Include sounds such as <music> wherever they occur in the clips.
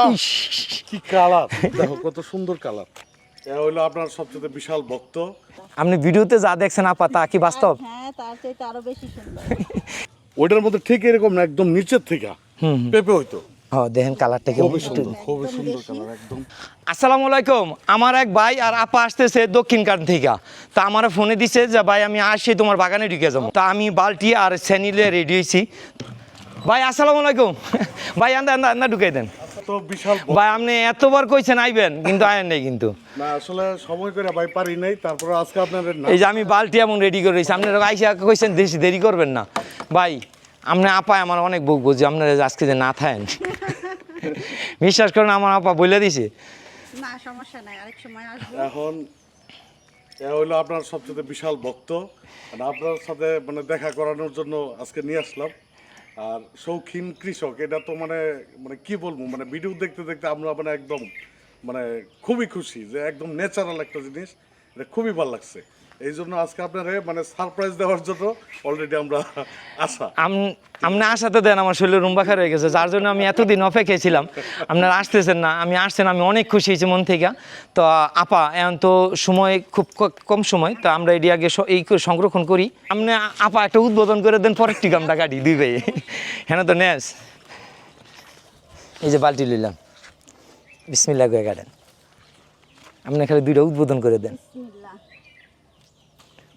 আহ, কি কালার। দেখো কত সুন্দর কালার। এ হইল আপনার সবচেয়ে বিশাল ভক্ত। আপনি ভিডিওতে যা দেখছেন আপা তা কি বাস্তব? হ্যাঁ তার চাইতে আরও বেশি সুন্দর। ওইটার মধ্যে ঠিক এরকম না একদম নিচের থেকে। পেঁপে হইতো। দেখেন কালারটা কেমন। খুবই সুন্দর কালার একদম। আসসালামু আলাইকুম। আমার এক ভাই আর আপা আসতেছে দক্ষিণ কান থেকে। তা আমার ফোনে দিছে যে ভাই আমি আসি তোমার বাগানে ঢুকে যাব। তা আমি বালতি আর স্যানিলে রেডি হয়েছি ভাই আসসালামু আলাইকুম। ভাই আন্দা আন্দা আন্দা ঢুকে দেন। বিশাল ভাই আপনি এতবার কইছেন আইবেন কিন্তু আয়েন নাই কিন্তু। না আসলে সময় করে ভাই পারি নাই তারপরে আজকে আপনাদের এই যে আমি বালতি এমন রেডি করে রয়েছি আপনারা আইসা কইছেন বেশি দেরি করবেন না। ভাই আপনি আপায় আমার অনেক বুক বুঝি আপনারা আজকে যে না থাকেন <laughs> বিশ্বাস করেন আমার আপা বলে দিছে। না সমস্যা নাই আরেক সময় আসব। এখন এ হইল আপনার সবচেয়ে বিশাল ভক্ত আপনার সাথে মানে দেখা করানোর জন্য আজকে নিয়ে আসলাম। আর শৌখিন কৃষক, এটা তো মানে মানে কি বলব মানে ভিডিও দেখতে দেখতে আমরা মানে একদম মানে খুবই খুশি যে একদম ন্যাচারাল একটা জিনিস, এটা খুবই ভালো লাগছে। এই জন্য আজকে আপনারে মানে সারপ্রাইজ দেওয়ার জন্য অলরেডি আমরা আসা। আম- আপনি আসাতে দেন আমার শরীরে রুম বাখা রয়ে গেছে যার জন্য আমি এতদিন অপেক্ষায় ছিলাম। আপনারা আসতেছেন না আমি আসছেন আমি অনেক খুশি হয়েছি মন থেকে। তো আপা এখন তো সময় খুব কম সময় তো আমরা এটি আগে এই করে সংরক্ষণ করি। আপনি আপা একটা উদ্বোধন করে দেন পরের টিকা আমরা গাড়ি দুই ভাই। হ্যাঁ তো নেস। এই যে বালতি লইলাম। বিসমিল্লা করে গাড়েন আপনি খালি দুইটা উদ্বোধন করে দেন। বিসমিল্লাহ।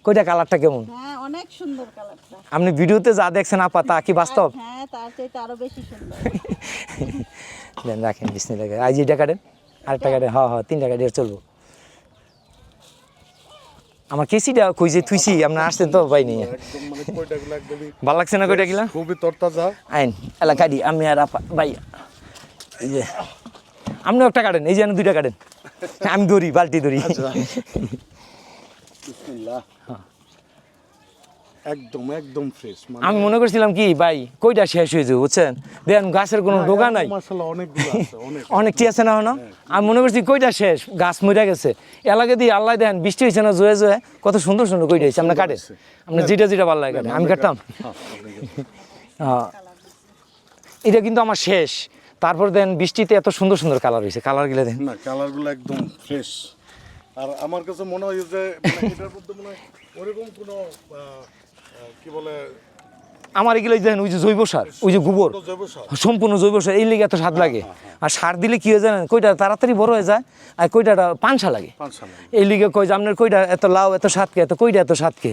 কইটা কালারটা কেমন? হ্যাঁ অনেক সুন্দর কালারটা। আপনি ভিডিওতে যা দেখছেন আপা তা কি বাস্তব? হ্যাঁ তার চাইতে আরও বেশি সুন্দর। দেন রাখেন বিসমিল্লাহ। আজ এটা কাটেন আরেকটা কাটেন। হ হ তিনটা কাটিয়ে চলবো। আমার কেসিটা কই যে থুইছি আপনার আসছেন তো পাই নিয়ে। একদম মানে ভালো লাগছে না কইটা গিলা? খুবই তরতাজা। আইন এলা কাটি আমি আর আপা ভাই এই যে আপনিও একটা কাটেন এই যে আমি দুইটা কাটেন। আমি ধরি বালতি ধরি। বিসমিল্লাহ। একদম একদম ফ্রেশ মানে আমি মনে করছিলাম কি ভাই কইটা শেষ হয়ে যাবে বুঝছেন? দেখেন গাছের কোনো ডোকা নাই। আছে <laughs> অনেক। অনেকটি আছে না হনো আমি মনে করছি কইটা শেষ গাছ মরে গেছে। এলাকা দিয়ে আল্লাহ দেন বৃষ্টি হয়েছে না জয়ে জয়ে কত সুন্দর সুন্দর কইটা হয়েছে আমরা কাটে। আমরা যেটা যেটা ভালো লাগে আমি কাটতাম। <laughs> হ্যাঁ। এটা কিন্তু আমার শেষ। তারপর দেন বৃষ্টিতে এত সুন্দর সুন্দর কালার হয়েছে কালার গিলে দেন। না কালারগুলো একদম ফ্রেশ আর আমার কাছে মনে হয় যে মানে এটার মধ্যে মনে হয় ওরকম কোনো কি বলে? আমার এগুলো দেখেন ওই যে জৈব সার ওই যে গোবর সম্পূর্ণ জৈব সার। এই লেগে এত স্বাদ লাগে। আর সার দিলে কি হয়ে জানেন কইটা তাড়াতাড়ি বড় হয়ে যায় আর কইটাটা পানসা লাগে। এই লিগে কই যে আপনার কইটা এত লাউ এত সাতকে এত কইটা এত সাতকে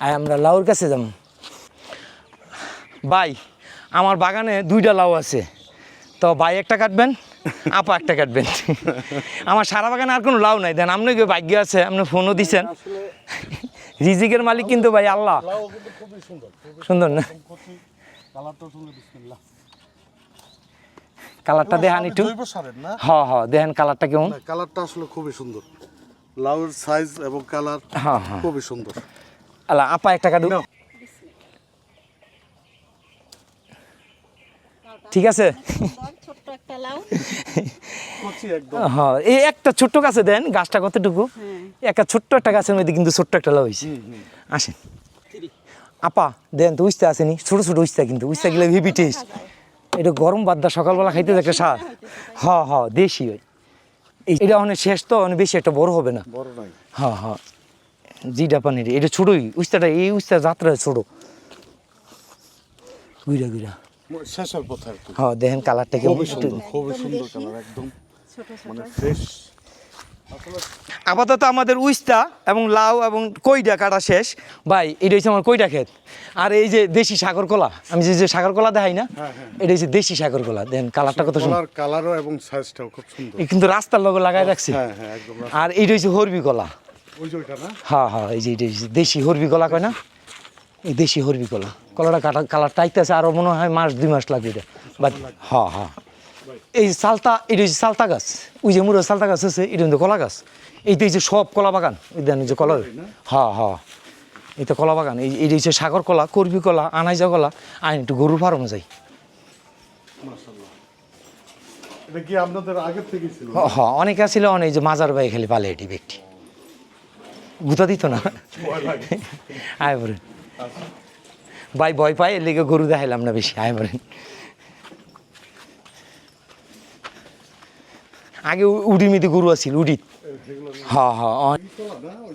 আর আমরা লাউর কাছে যাম ভাই আমার বাগানে দুইটা লাউ আছে। তো ভাই একটা কাটবেন আপা একটা কাটবেন। আমার সারা বাগানে আর কোনো লাউ নাই। দেন আপনি কি ভাগ্য আছে আপনি ফোনও আসলে রিজিকের মালিক কিন্তু ভাই আল্লাহ। সুন্দর না? কালারটা দেখান একটু। হ হ দেখেন কালারটা কেমন? কালারটা আসলে খুবই সুন্দর। লাউয়ের সাইজ এবং কালার হ্যাঁ হ্যাঁ খুবই সুন্দর। আল্লাহ আপা একটা কাটু। ঠিক আছে? হ্যাঁ এই একটা ছোট্ট গাছে দেন গাছটা কতটুকু? হ্যাঁ। একটা ছোট্ট একটা গাছের মধ্যে কিন্তু ছোট্ট একটা লাউ হয়েছে আসেন। আপা দেন তো উস্তা আসেনি। ছোট ছোট উস্তা কিন্তু। উস্তা গেলে হেভি টেস্ট এটা গরম বাদ্দা সকালবেলা খাইতে একটা স্বাদ। হ হ দেশি ওই এটা অনেক শেষ তো অনেক বেশি একটা বড় হবে না। বড় নাই। হ হ। জিডা পানির এটা ছোটই। উস্তাটা এই উস্তা যাত্রা ছোট। গুইরা গুইরা। শেষের পথে আর কি। হ দেখেন কালারটা খুবই একটু- সুন্দর খুবই সুন্দর কালার একদম। ছোট ছোট? মানে ফ্রেশ আপাতত আমাদের উস্তা এবং লাউ এবং কইটা কাটা শেষ। ভাই এটা হচ্ছে আমার কইটা ক্ষেত। আর এই যে দেশি সাগর কলা আমি যে যে সাগর কলা দেখাই না এটা হচ্ছে দেশি সাগর কলা। দেন কালারটা কত সুন্দর। কালারও এবং সাইজটাও খুব সুন্দর। কিন্তু রাস্তার লগে লাগাই রাখছে। হ্যাঁ হ্যাঁ একদম আর এইটা হচ্ছে হরবি কলা। ওই যে ওইটা না? হ্যাঁ হ্যাঁ এই যে এটা হচ্ছে দেশি হরবি কলা কয় না? এই দেশি হরবি কলা। কলাটা কাটা কালারটা আইতেছে আরও মনে হয় মাস দুই মাস লাগবে এটা। বাট হ্যাঁ হ্যাঁ। এই সালতা এটা হচ্ছে সালতা গাছ। ওই যে মুড়ো সালতা গাছ আছে এটা কিন্তু কলা গাছ। এইটা হচ্ছে সব কলা বাগান এই দেন যে কলা হ্যাঁ হ্যাঁ। এটা কলা বাগান। এই এটা হচ্ছে সাগর কলা করবি কলা আনাইজা কলা আইন একটু গরুর ফার্মে যাই মাশাআল্লাহ। এটা কি আপনাদের আগে থেকে ছিল? হ হ অনেকে ছিল অনেক যে মাজার বাই খালি পালে এটি ব্যক্তি। গুতা দিত না? আয় বলেন ভাই ভয় পায়, এর লেগে গরু দেখাইলাম না বেশি, আয় বলেন। আগে উ- উডি মিদি গরু আছিল উডিত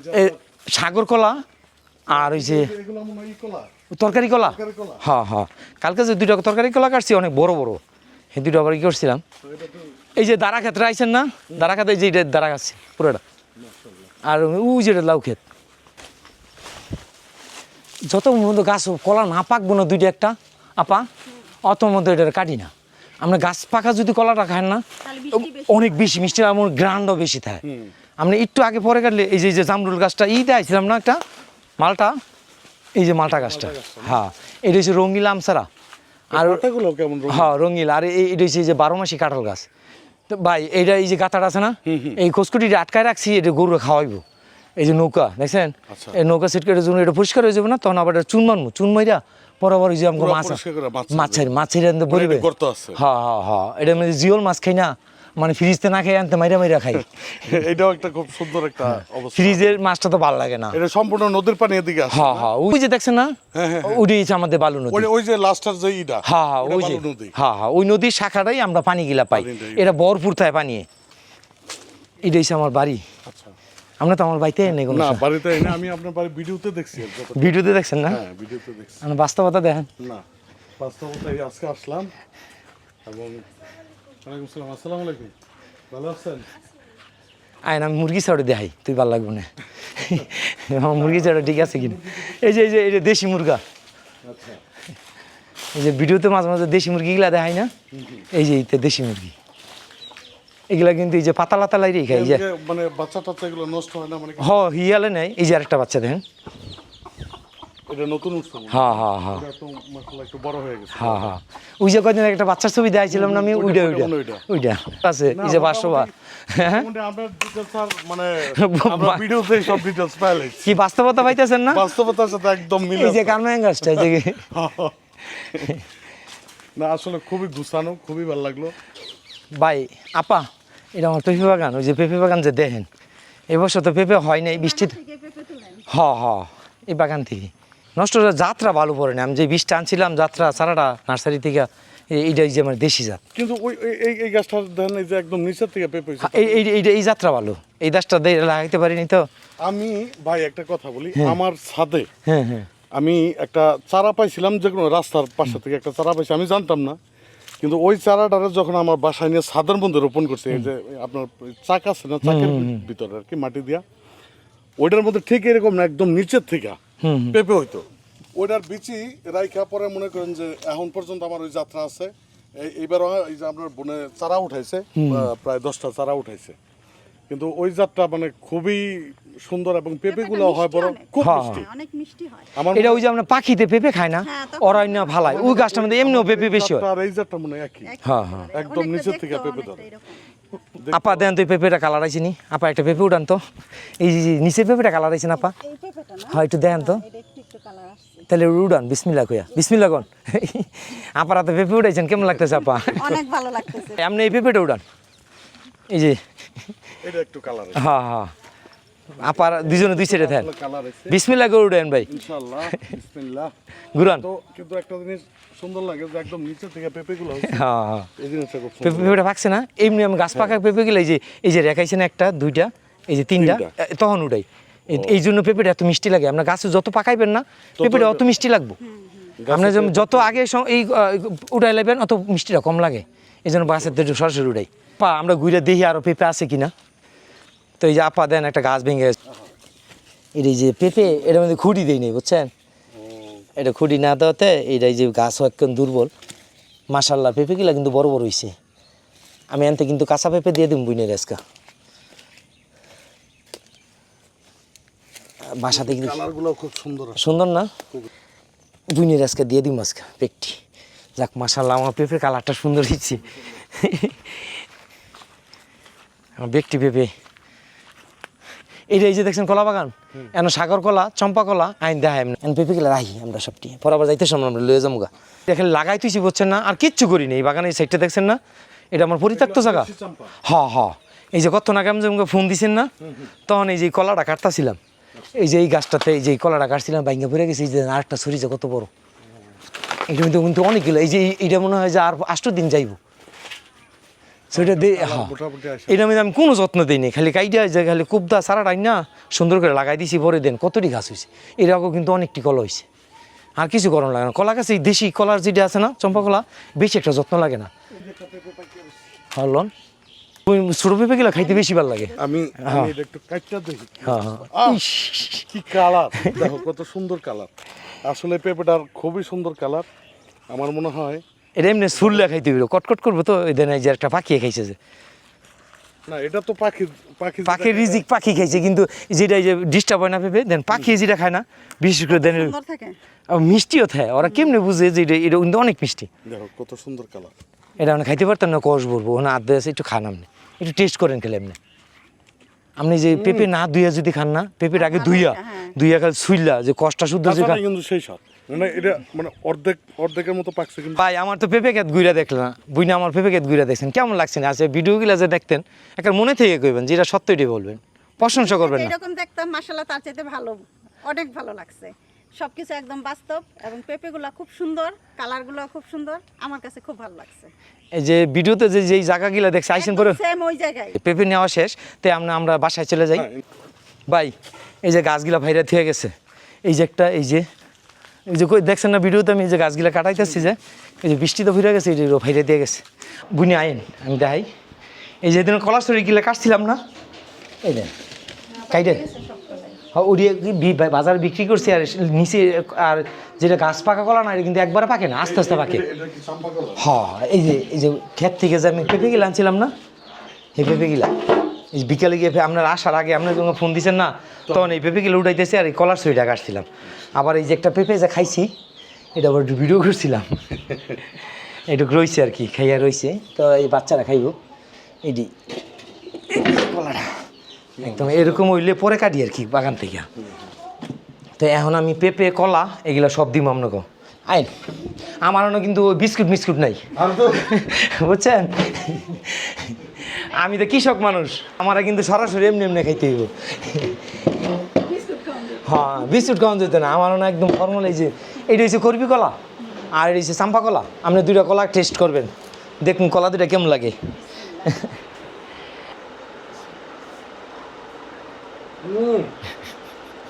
যে এ, সাগর কলা আর ওই যে তরকারি কলা। হ্যাঁ হ্যাঁ কালকে যে দুইটা তরকারি কলা কাটছি, অনেক বড় বড়। এই দুটো আবার কি করছিলাম? এই যে দাঁড়া ক্ষেত্রে আইছেন না? দাঁড়া যে এটা দাঁড়া গাছ পুরোটা। আর ওই যেটা লাউ ক্ষেত। যত মধ্যে গাছ কলা না পাকবো না দুইটা একটা আপা অত মধ্যে এটা কাটি না। আমরা গাছ পাকা যদি কলাটা খান না অনেক বেশি মিষ্টি আমার গ্রান্ডও বেশি থাকে। আমরা একটু আগে পরে কাটলে এই যে এই যে জামরুল গাছটা ই দেখাইছিলাম না একটা? মালটা? এই যে মালটা গাছটা। হ্যাঁ এটা হচ্ছে রঙ্গিলা আমসারা আর হ্যাঁ রঙিল। আর এই- এটা হচ্ছে এই যে বারো মাসি কাঁঠাল গাছ। তো ভাই এইটা এই যে গাতাটা আছে না এই খসকুটিটা আটকায় রাখছি এটা গরু খাওয়াইবো। এই যে নৌকা দেখছেন? আচ্ছা। এই নৌকা সেট করে জন্য এটা পরিষ্কার হয়ে যাবে না তখন আবার চুন মারমু চুন মাইরা বরাবর ওই যে আমাকে মাছ মাছ মাছের মাছের আনতে বলবে। হ্যাঁ হ্যাঁ হ্যাঁ। এটা মানে জিওল মাছ খাই না মানে ফ্রিজতে না খাই আনতে মাইরা মাইরা খাই। <laughs> এটাও একটা খুব সুন্দর একটা অবস্থা। ফ্রিজের মাছটা তো ভালো লাগে না। এটা সম্পূর্ণ নদীর পানি এদিকে আসে হ্যাঁ হ্যাঁ। ওই যে দেখছেন না? ওইটাই হচ্ছে আমাদের বালু নদী। ওই ওই যে লাস্টার যে ইটা হ্যাঁ হ্যাঁ ওই যে হ্যাঁ হ্যাঁ। ওই নদীর শাখাটাই আমরা পানি গিলা পাই এটা ভরপুর থাকে পানি। এটা হচ্ছে আমার বাড়ি। আচ্ছা। আমরা তো আমার বাড়িতে নেই কোনো না। বাড়িতে এনে আমি আপনার বাড়ি ভিডিওতে দেখছি ভিডিওতে দেখছেন না? হ্যাঁ ভিডিওতে দেখছি। আমরা বাস্তবতা দেখেন। না বাস্তবতাই আজকে আসলাম। এবং ওয়ালাইকুম আসসালাম আসসালামু আলাইকুম। ভালো আছেন? আয়ন আমি মুরগি ছাড়ে দেখাই তুই ভালো লাগবে না। আমার মুরগি ছাড়া ঠিক আছে কিনা? এই যে এই যে এই যে দেশি মুরগা। আচ্ছা। এই যে ভিডিওতে মাঝে মাঝে দেশি মুরগিগুলা দেখাই না? এই যে এইটা দেশি মুরগি। এগুলা কিন্তু এই যে পাতালা তালাই রেখে এই যে মানে বাচ্চা টাচ্চা এগুলো নষ্ট হয় না মানে হ হিয়ালে নেই এই যে আরেকটা বাচ্চা দেখেন। এটা নতুন উৎসব। হ্যাঁ হ্যাঁ হ্যাঁ একটু বড় হয়ে গেছে। হ্যাঁ হ্যাঁ ওই যে কদিন একটা বাচ্চার ছবি দেখাইছিলাম না আমি ওইটা- ওইটা ওইটা ওইটা। ওইটা। ওইটা আছে এই যে হ্যাঁ? মানে <laughs> কি বাস্তবতা পাইতেছেন না? বাস্তবতার সাথে একদম মিলে এই যে। গাছটা এই যে <laughs> না আসলে খুবই গুছানো খুবই ভালো লাগল। ভাই আপা এটা আমার পেঁপে বাগান ওই যে পেঁপে বাগান যে দেখেন এবছর তো পেঁপে হয় নাই বৃষ্টিতে থেকে হ হ এই বাগান থেকে। নষ্ট হয়ে যাত্রা ভালো পড়ে না আমি যে বীজটা আনছিলাম যাত্রা সারাটা নার্সারি থেকে এই- এইটা এই যে আমার দেশি জাত। কিন্তু ওই এই- এই এই গাছটা দেখেন এই যে একদম নিচের থেকে পেঁপে হ্যাঁ, এই এই এইটা এই যাত্রা ভালো। এই গাছটা দিয়ে লাগাইতে পারিনি তো। আমি ভাই একটা কথা বলি আমার ছাদে হ্যাঁ হ্যাঁ। আমি একটা চারা পাইছিলাম যে কোনো রাস্তার পাশে থেকে একটা চারা পাইছি আমি জানতাম না। কিন্তু ওই চারাটারে যখন আমার বাসায় নিয়ে সাধারণ মধ্যে রোপণ করছে এই যে আপনার চাক আছে না চাকের ভিতরে আর কি মাটি দিয়া ওইটার মধ্যে ঠিক এরকম না একদম নিচের থেকে পেঁপে হইতো। ওইটার বিচি রাইখা পরে মনে করেন যে এখন পর্যন্ত আমার ওই যাত্রা আছে। এইবার এই যে আপনার বনে চারা উঠাইছে প্রায় দশটা চারা উঠাইছে। কিন্তু ওই যাত্রা মানে খুবই সুন্দর এবং পেঁপেগুলো হয় বড়। খুব হ্যাঁ, মিষ্টি। হ্যাঁ, অনেক মিষ্টি হয়। আমার এটা ওই যে আমরা পাখিতে পেঁপে খায় না হ্যাঁ, অরণ্য ভালাই ওই গাছটার মধ্যে এমনিও পেঁপে বেশি হয়। আর এই যাত্রা মনে হয় একই। হ্যাঁ, হ্যাঁ। একদম নিচের থেকে পেঁপে ধরে। আপা দেন তুই পেঁপেটা কালার আইছিনি আপা একটা পেঁপে উঠান তো। এই যে যে নিচে পেঁপেটা কালার আপা? পেঁপেটা না? হ্যাঁ একটু দেন তো। এটা একটু একটু কালার আসছে। তাহলে উড়ান বিসমিল্লা কইয়া। বিসমিল্লা কোন? আপার হাতে পেঁপে উঠাইছেন কেমন লাগতেছে আপা? অনেক ভালো লাগতেছে। আপনি এই পেঁপেটা উড়ান। এই যে এটা একটু কালার হ্যাঁ হ্যাঁ। আপার দুজনে দুই সাইডে কালার আছে। করে উঠেন ভাই। ইনশাআল্লাহ বিসমিল্লাহ। ঘুরান। তো কিন্তু একটা জিনিস সুন্দর লাগে যে একদম নিচে থেকে পেঁপেগুলো হ্যাঁ হ্যাঁ। এই জিনিসটা খুব সুন্দর। পেঁপেটা পাকছে না? এমনি আমি গাছ পাকা পেঁপে গেলে এই যে এই যে রেখাইছেন একটা দুইটা এই যে তিনটা। তখন উঠাই। এই- জন্য পেঁপেটা এত মিষ্টি লাগে। আপনার গাছে যত পাকাইবেন না পেঁপেটা অত মিষ্টি লাগবে। আপনার যত আগে এই উঠাই লাগবেন অত মিষ্টিটা কম লাগে। এই জন্য গাছের সরাসরি উঠাই। পা আমরা ঘুরে দেখি আরও পেঁপে আছে কিনা। তো এই যে আপা দেন একটা গাছ ভেঙে গেছে। এর এই যে পেঁপে এটার মধ্যে খুঁটি দেই নেই বুঝছেন? এটা খুঁটি না দেওয়াতে এই যে গাছও একদম দুর্বল। মাসাল্লাহ পেঁপেগুলা কিন্তু বড় বড় হইছে। আমি আনতে কিন্তু কাঁচা পেঁপে দিয়ে দিম বুইনের আজকা। বাসাতে কিন্তু খুব সুন্দর সুন্দর না? বুইনের আজকে দিয়ে দিম আজকে পেকটি যাক মাসাল্লাহ আমার পেঁপের কালারটা সুন্দর হয়েছে ব্যক্তি পেঁপে এইটা এই যে দেখছেন কলা বাগান? এন সাগর কলা চম্পা কলা আইন দেখায় এমনি। এন পেঁপে গেলে রাহি আমরা সবটি পর আবার যাইতে আমরা লয়ে যাব গা দেখে লাগাই তুইছি বুঝছেন না? আর কিচ্ছু করি না এই বাগানের সাইডটা দেখছেন না? এটা আমার পরিত্যক্ত জায়গা। হ হ। এই যে কত নাগাম যে ফোন দিছেন না? তখন এই যে কলাটা কাটতাছিলাম। এই যে এই গাছটাতে এই যে কলাটা কাটছিলাম বাইঙ্গা পড়ে গেছে এই যে আরেকটা সরিছে কত বড়। এটা কিন্তু কিন্তু অনেকগুলো এই যে এই- এইটা মনে হয় যে আর আষ্ট দিন যাইব। সেটা দিয়ে হ্যাঁ। এটা আমি আমি কোনো যত্ন দিইনি খালি কাইটা যে খালি কুবদা সারাটাই না সুন্দর করে লাগাই দিছি পরে দেন কতটি গাছ হয়েছে এরকম কিন্তু অনেকটি কলা হয়েছে আর কিছু গরম লাগে না। কলা গাছে এই দেশি কলার যেটা আছে না চম্পা কলা বেশি একটা যত্ন লাগে না। হলন ছোটো পেঁপেগুলো খাইতে বেশি ভালো লাগে। আমি আমি একটু কাটটা দেখি। হ্যাঁ হ্যাঁ। কি কালার। দেখো কত সুন্দর কালার। আসলে পেঁপেটার খুবই সুন্দর কালার। আমার মনে হয় এটা এমনি সুরলে খাইতে বেরো কটকট করব তো এই যে একটা পাখি খাইছে যে। না এটা তো পাখি পাখি পাখির রিজিক পাখি খাইছে কিন্তু যেটা যে ডিস্টার্ব হয় না পেঁপে দেন পাখি যেটা খায় না বিশেষ করে দেন মিষ্টিও থাকে। ওরা কেমনে বুঝে যে এটা এটা কিন্তু অনেক মিষ্টি। দেখো কত সুন্দর কালার। এটা মানে খাইতে পারতাম না কষ বলব না আদা আছে একটু খান আপনি। একটু টেস্ট করেন খেলে এমনি আপনি যে পেঁপে না ধুইয়া যদি খান না পেঁপের আগে ধুইয়া হ্যাঁ। ধুইয়া খাল সুইলা যে কষ্টা শুদ্ধ যে খান কিন্তু সেই স্বাদ। মানে এটা মানে অর্ধেক অর্ধেকের মতো পাকছে কিন্তু। ভাই আমার তো পেঁপে খেত গুইরা দেখলেন বুইনা আমার পেঁপে খেত গুইরা দেখছেন। কেমন লাগছে না? আচ্ছা ভিডিওগুলো যে দেখতেন একটা মনে থেকে কইবেন যেটা বলবেন। প্রশংসা করবেন না। এরকম দেখতাম মাসাল্লাহ তার চাইতে ভালো অনেক ভালো লাগছে। সবকিছু একদম বাস্তব এবং পেঁপেগুলো খুব সুন্দর কালারগুলো খুব সুন্দর। আমার কাছে খুব ভালো লাগছে। এই যে ভিডিওতে যে যেই জায়গাগুলো দেখছে আইসেন সেম ওই জায়গায়। পেঁপে নেওয়া শেষ তাই আমরা আমরা বাসায় চলে যাই। হ্যাঁ, ভাই এই যে গাছগুলা ভাইরা থেকে গেছে। এই যে একটা এই যে এই যে কই দেখছেন না ভিডিওতে আমি এই যে গাছগুলা কাটাইতেছি যে এই যে বৃষ্টি তো ফিরে গেছে এই যে ভাইরা দিয়ে গেছে। বুনি আইন আমি দেখাই। এই যে দিন কলা সরি গিলা কাটছিলাম না? এই দেন কাইটে হ্যাঁ ওড়িয়ে বাজার বিক্রি করছি আর নিচে আর যেটা গাছ পাকা কলা না এটা কিন্তু একবারে পাকে না আস্তে আস্তে পাকে। এটা হ্যাঁ এই যে এই যে ক্ষেত থেকে যে আমি পেঁপে গিলা আনছিলাম না এই পেঁপে গিলা। বিকালে গিয়ে আপনার আসার আগে আপনার যখন ফোন দিচ্ছেন না তখন এই পেঁপে গেলে উঠাইতেছে আর এই কলার সইটা কাটছিলাম। আবার এই যে একটা পেঁপে যে খাইছি এটা আবার একটু ভিডিও করছিলাম। <laughs> এটুকু রয়েছে আর কি খাইয়া রয়েছে তো এই বাচ্চারা খাইব। এটি কলাটা একদম এরকম হইলে পরে কাটি আর কি বাগান থেকে। তো এখন আমি পেঁপে কলা এগুলা সব দিব আপনাকে। আইন আমার অন্য কিন্তু বিস্কুট মিস্কুট নাই <laughs> বুঝছেন? আমি তো কৃষক মানুষ। আমারা কিন্তু সরাসরি এমনি এমনি খাইতে হইব। হ্যাঁ বিস্কুট খাওয়ান যেত না। আমার না একদম ফর্মাল এই যে এইটা হচ্ছে করবি কলা আর এটা হচ্ছে চাম্পা কলা। আপনি দুইটা কলা টেস্ট করবেন। দেখুন কলা দুটা কেমন লাগে।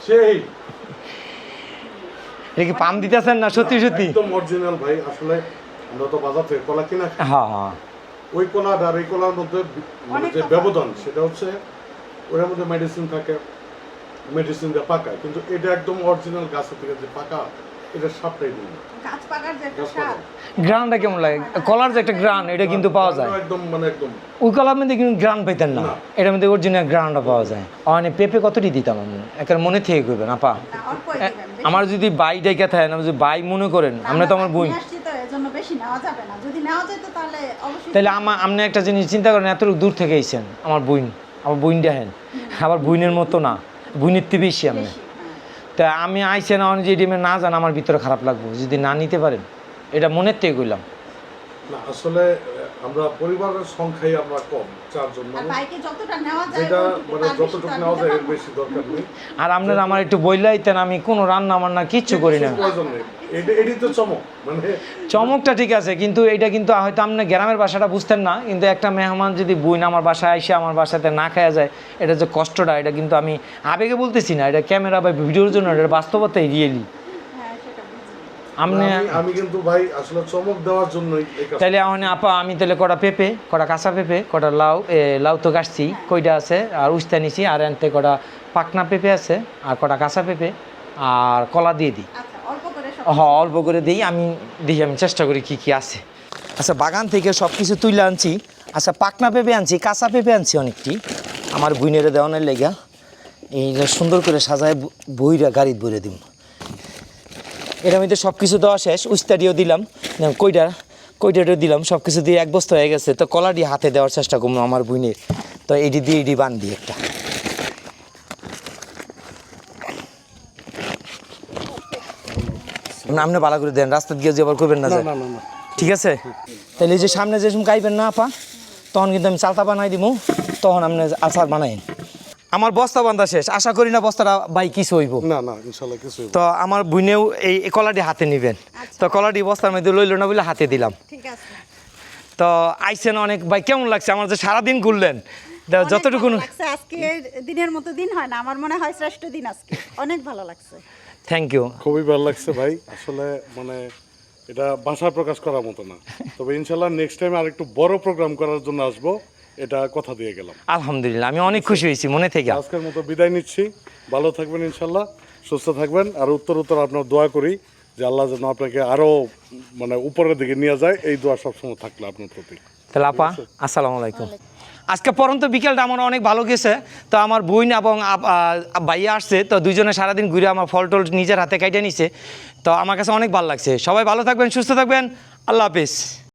সেই। এটা কি পাম দিতেছেন না সত্যি সত্যি? একদম অরিজিনাল ভাই। আসলে আমরা তো বাজার থেকে কলা কিনা হ্যাঁ হ্যাঁ। ওই কলা আর এই কলার মধ্যে মানে অনেক যে ব্যবধান সেটা হচ্ছে ওটার মধ্যে মেডিসিন থাকে মেডিসিন দিয়ে পাকায় কিন্তু এটা একদম অরিজিনাল গাছের থেকে যে পাকা এটা সাপটাই দিন গাছ পাকার যে একটা স্বাদ। গ্রানটা কেমন লাগে? কলার যে একটা গ্রান এটা কিন্তু পাওয়া যায়। একদম মানে একদম। ওই কলার মধ্যে কিন্তু গ্রান পাইতেন না। এটার মধ্যে অরিজিনাল গ্রানটা পাওয়া যায়। মানে পেঁপে কতটি দিতাম আমি? একটা মনে থেকে করবেন আপা। আমার যদি বাই ডেকে থাকে না যদি বাই মনে করেন আমরা তো আমার বই নিয়ে আসছি তো এজন্য বেশি নেওয়া যাবে না। যদি নেওয়া যেত তাহলে অবশ্যই তাহলে আমার আপনি একটা জিনিস চিন্তা করেন এত দূর থেকে এসেছেন আমার বইন আমার বইন দেখেন আবার বইনের মতো না বইনের থেকে বেশি আপনি। হ্যাঁ। তা আমি আইসে না যে ডিমে না জান আমার ভিতরে খারাপ লাগবো যদি না নিতে পারেন। এটা মনের থেকে কইলাম। না আসলে আমরা পরিবারের সংখ্যাই আমরা কম চারজন আর মানুষ। বাইকে যতটা নেওয়া যায় যেটা মানে যতটুকু নেওয়া যায় এর বেশি দরকার নেই। আর আপনার আমার একটু বইলাইতেন আমি কোনো রান্না বান্না কিচ্ছু করি না। প্রয়োজন নেই। এটা তো চমক মানে চমকটা ঠিক আছে কিন্তু এটা কিন্তু হয়তো আপনি গ্রামের বাসাটা বুঝতেন না কিন্তু একটা মেহমান যদি বইন আমার বাসায় এসে আমার বাসাতে না খাওয়া যায় এটা যে কষ্টটা এটা কিন্তু আমি আবেগে বলতেছি না এটা ক্যামেরা বা ভিডিওর জন্য এটা বাস্তবতাই রিয়েলি। আপনি আমি- কিন্তু ভাই আসলে চমক দেওয়ার জন্যই তাহলে এখন আপা আমি তাহলে কটা পেঁপে কটা কাঁচা পেঁপে কটা লাউ এ, লাউ তো গাছছি কইটা আছে আর উস্তা নিছি আর এনতে কটা পাকনা পেঁপে আছে আর কটা কাঁচা পেঁপে আর কলা দিয়ে দিই। আচ্ছা অল্প করে হ্যাঁ অল্প করে দিই আমি দেখি আমি চেষ্টা করি কি কি আছে। আচ্ছা বাগান থেকে সব কিছু তুলে আনছি। আচ্ছা পাকনা পেঁপে আনছি কাঁচা পেঁপে আনছি অনেকটি। আমার বুইনেরে দেওয়ানের লেগা। এই সুন্দর করে সাজায় বইরা গাড়িত বইরে দিব এর মধ্যে সব কিছু দেওয়া শেষ উস্তাডিও দিলাম। কইটা কইটাটা দিলাম সব কিছু দিয়ে এক বস্তা হয়ে গেছে। তো কলাটি হাতে দেওয়ার চেষ্টা করব আমার বুইনের তো এটি দিয়ে এটি বান দিই একটা। আপনি ভালো করে দেন রাস্তা দিয়ে যে করবেন না ঠিক আছে? তাহলে যে সামনে যে গাইবেন না আপা তখন কিন্তু আমি চালতা বানাই দিব তখন আপনি আচার বানাইন আমার বস্তা বান্ধা শেষ। আশা করি না বস্তাটা বাই কিছু হইব। না না ইনশাল্লাহ কিছু তো আমার বুনেও এই কলাটি হাতে নেবেন। তো কলাটি বস্তার মধ্যে লইল না বলে হাতে দিলাম। ঠিক আছে। তো আইসেন অনেক ভাই কেমন লাগছে? আমার যে সারাদিন ঘুরলেন যতটুকু লাগছে। আজকে দিনের মতো দিন হয় না। আমার মনে হয় শ্রেষ্ঠ দিন আজকে। অনেক ভালো লাগছে। থ্যাংক ইউ খুবই ভালো লাগছে ভাই। আসলে মানে এটা ভাষা প্রকাশ করার মতো না। তবে ইনশাল্লাহ নেক্সট টাইম আর একটু বড় প্রোগ্রাম করার জন্য আসব। এটা কথা দিয়ে গেলাম। আলহামদুলিল্লাহ আমি অনেক খুশি হয়েছি মনে থেকে। আজকের মতো বিদায় নিচ্ছি। ভালো থাকবেন ইনশাল্লাহ। সুস্থ থাকবেন। আর উত্তর উত্তর আপনার দোয়া করি যে আল্লাহ যেন আপনাকে আরও মানে উপরের দিকে নিয়ে যায়। এই দোয়া সবসময় থাকলে আপনার প্রতি। তাহলে আপা আসসালামু আলাইকুম। আজকে পরন্ত বিকেলটা আমার অনেক ভালো গেছে। তো আমার বোন এবং ভাইয়া আসছে তো দুজনে সারাদিন ঘুরে আমার ফল টল নিজের হাতে কাইটে নিছে। তো আমার কাছে অনেক ভালো লাগছে। সবাই ভালো থাকবেন সুস্থ থাকবেন। আল্লাহ হাফিজ।